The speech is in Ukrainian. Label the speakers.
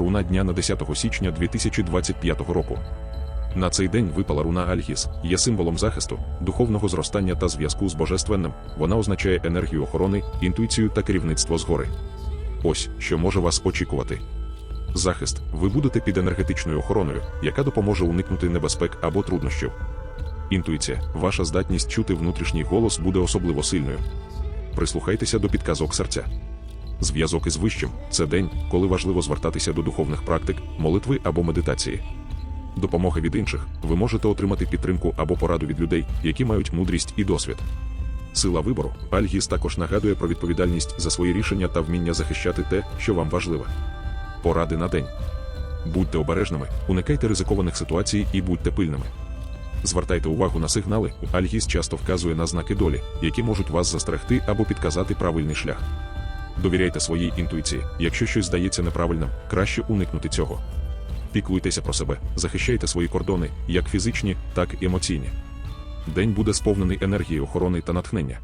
Speaker 1: руна дня на 10 січня 2025 року. На цей день випала руна Альгіс, є символом захисту, духовного зростання та зв'язку з божественним. Вона означає енергію охорони, інтуїцію та керівництво згори. Ось що може вас очікувати. Захист. Ви будете під енергетичною охороною, яка допоможе уникнути небезпек або труднощів. Інтуїція. Ваша здатність чути внутрішній голос буде особливо сильною. Прислухайтеся до підказок серця. Зв'язок із вищим це день, коли важливо звертатися до духовних практик, молитви або медитації. Допомоги від інших ви можете отримати підтримку або пораду від людей, які мають мудрість і досвід. Сила вибору Альгіс також нагадує про відповідальність за свої рішення та вміння захищати те, що вам важливе. Поради на день. Будьте обережними, уникайте ризикованих ситуацій і будьте пильними. Звертайте увагу на сигнали. Альгіс часто вказує на знаки долі, які можуть вас застерегти або підказати правильний шлях. Довіряйте своїй інтуїції. Якщо щось здається неправильним, краще уникнути цього. Піклуйтеся про себе, захищайте свої кордони, як фізичні, так і емоційні. День буде сповнений енергії охорони та натхнення.